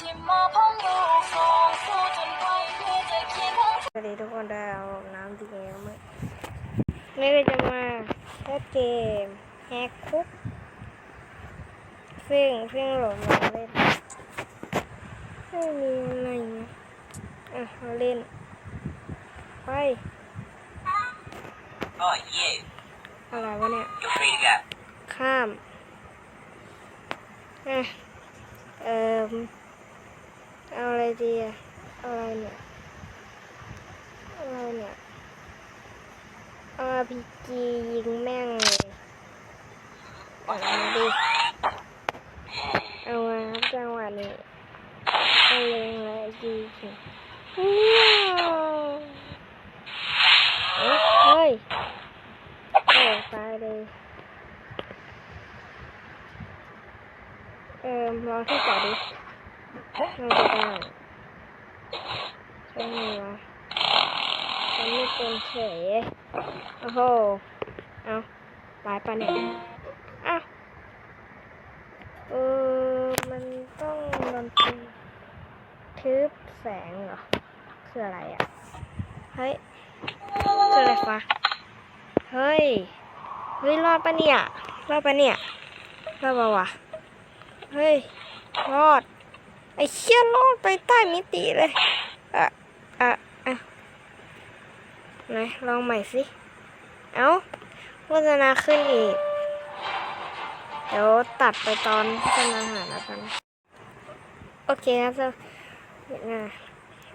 ที่มอบห้องลูกส่งสู้จนไปเพื่อจะเคียงข้างสวัสดีทุกคนได้เอาน้ำดีแล้วไหมนี่ก็จะมาเล่นเกมแฮกคุกซึ่งซึ่งโหลดมาเล่นไม่มีอะไรนะอะเราเล่น ไป Oh yeah, อะไรวะเนี่ย you're free to go. ข้าม อะ เอ่อ เอาอะไรดีอะอะไรเนี่ยอะไรเนี่ยเอาพีจียิงแม่งเลยเอามาดิเอามาครับจังหวะนี้เอาเลงเลยจีสิวเอ้ยเฮ้ยโอ้ตายเลยเออลองที่จอด ดิน่ได้ใช่ไหมวะฉันไม่เป็นเฉยโอ้โห เอาหลายปะเนี่ยอ้าวเออ มันต้องดนตรีทึบแสงเหรอ คืออะไรอะ เฮ้ยคืออะไรฟะเฮ้ย เฮ้ย รอดปะเนี่ย รอดปะเนี่ย รอดปะวะ เฮ้ย รอด ไอ้เชี่ยรอดไปใต้มิติเลยอะอะอะไหนลองใหม่สิ เอ้าโฆษณาขึ้นอีก เดี๋ยวตัดไปตอนโฆษณาหาแล้วกัน โอเคครับจะอะ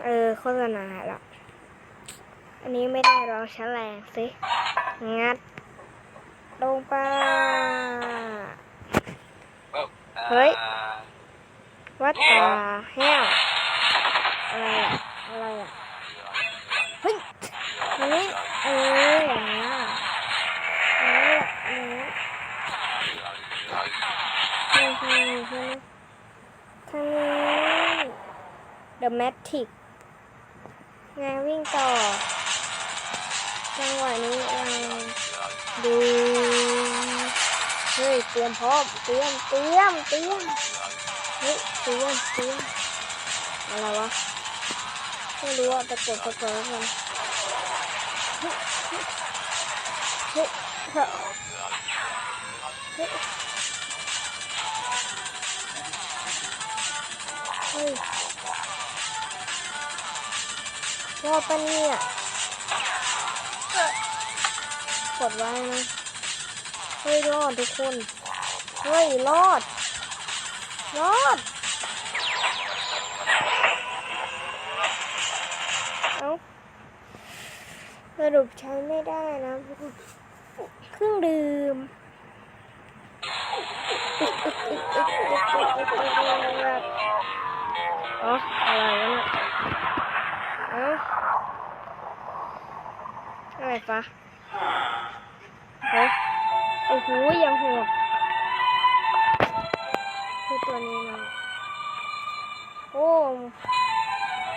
เออโฆษณาหายแล้วอันนี้ไม่ได้ลองใช้แรงสิ งัด ลงไป Well, Hey. uh, วัดตาแห้วอะไรอะอะไรอะเฮ้ยอันนี้เอออย่างนี้อะอันนี้แหละอันนี้ทางนี้ใช่ไหมทางนี้ The Matic งานวิ่งต่อ จังหวะนี้เราดู เฮ้ย เตรียมพร้อม เตรียม เตรียม เตรียม ฮ้ยเตียนเตียนอะไรวะไม่รู้อะแต่กดไปก่อนแล้วกันเฮ้ยเฮ้ยเฮ้ยเฮ้ยเฮ้ยรอดปะเนี่ยกดไว้นะเฮ้ยรอดทุกคน เฮ้ย รอด รอดเอาสรุปใช้ไม่ได้นะเครื่องดื่มอ๋ออะไรวะเนี่ยเอ้าอะไรปะเฮ้ยโอ้โหยังหดคือ ตัวนี้มาโอ้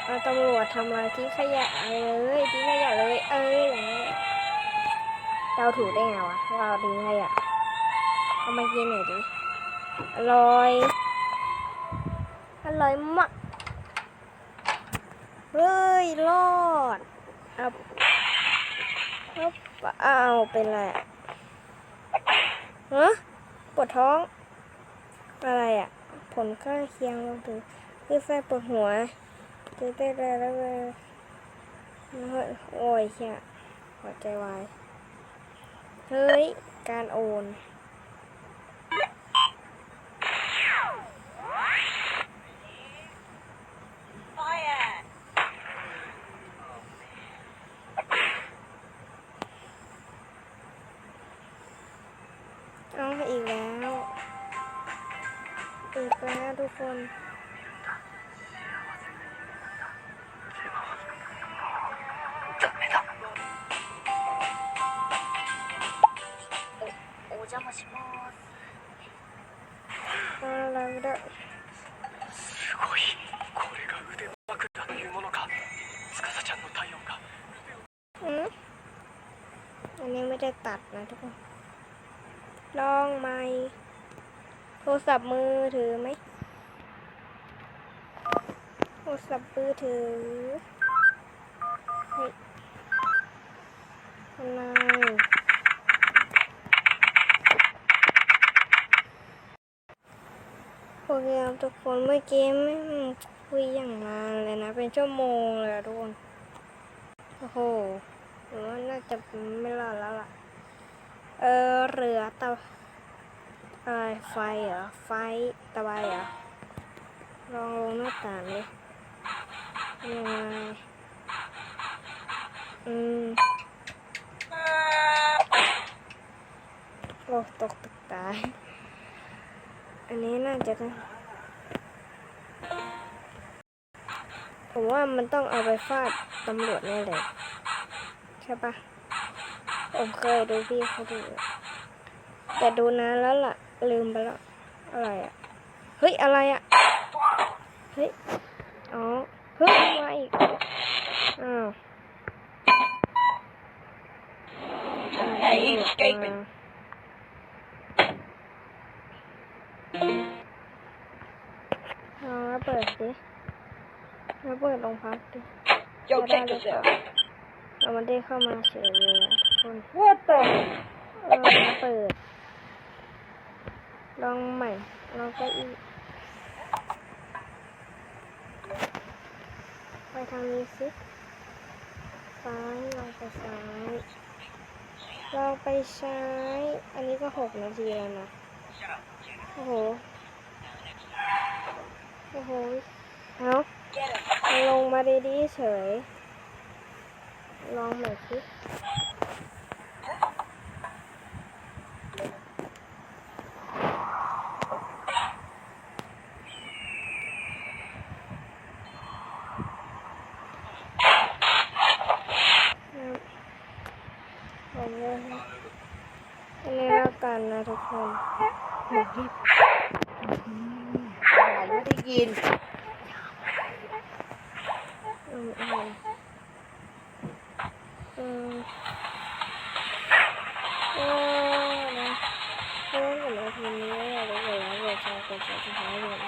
เอาตำรวจทำอะไรที่ขยะเลยที่ขยะเลยเอ้ยอย่างนี้เดาถูกได้ไงวะว่าเราทิ้งขยะเอามากินหน่อยดิอร่อยอร่อยมากเฮ้ยรอดเอาเอาเอาเป็นไรอะฮะปวดท้อง อะไรอะ ลข้างเคียงรวมถึงคือไฟปวดหัวจะได้แล้วแล้วเลยโอ้ยเชี่ยหัวใจวาย เฮ้ย การโอน คน お邪魔しますอะไรไม่ได้ すごいこれが腕枕というものか司ちゃんの体温が อืมอันนี้ไม่ได้ตัดนะทุกคน ลองไหมโทรศัพท์มือถือไหม โท รศัพท์มือถือเฮ้ยอะไรโอเคครับทุกคนเมื่อกี้ไม่คุยอย่างนานเลยนะ เป็นชั่วโมงเลยทุกคนโอ้โหหรือว่าน่าจะไม่รอดแล้วล่ะ เออเรือตะอะไรไฟเหรอ ไฟตะไบเหรอ ลองลงหน้าต่างดิ ยังไงอืมโอ้ตกตึกตาย อันนี้น่าจะต้องผมว่ามันต้องเอาไปฟาดตำรวจแน่เลย ใช่ปะผมเคยดูพี่เขาดู แต่ดูนานแล้วล่ะ ลืมไปแล้ว อะไรอะเฮ้ย อะไรอะเฮ้ย อ๋อ เฮ้ยมาอีกอ้าว Hey, escaping. ลองระเบิดสิระเบิดลงพักดิ Yo, จะได้ check หรือ this เปล่า out. เอามันได้เข้ามาเฉยเลยอะทุกคน What the? เออระเปิด ลองใหม่ลองเก็อีกไป ทางนี้สิซ้ายลองไปซ้ายลองไปซ้าย อันนี้ก็หกนาทีแล้วนะ โอ้โห โอ้โห เอามันลงมาดีๆเฉย ลองใหม่สิ ครับผมเลยครับอันนี้แล้ว กันนะทุกคนไม่ได้ยินอืมอะไรอืมเออนะเพื่อนกับเราทีนี้เราได้เลยแล้วเราจะกดสุดท้ายเลยเลย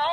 อง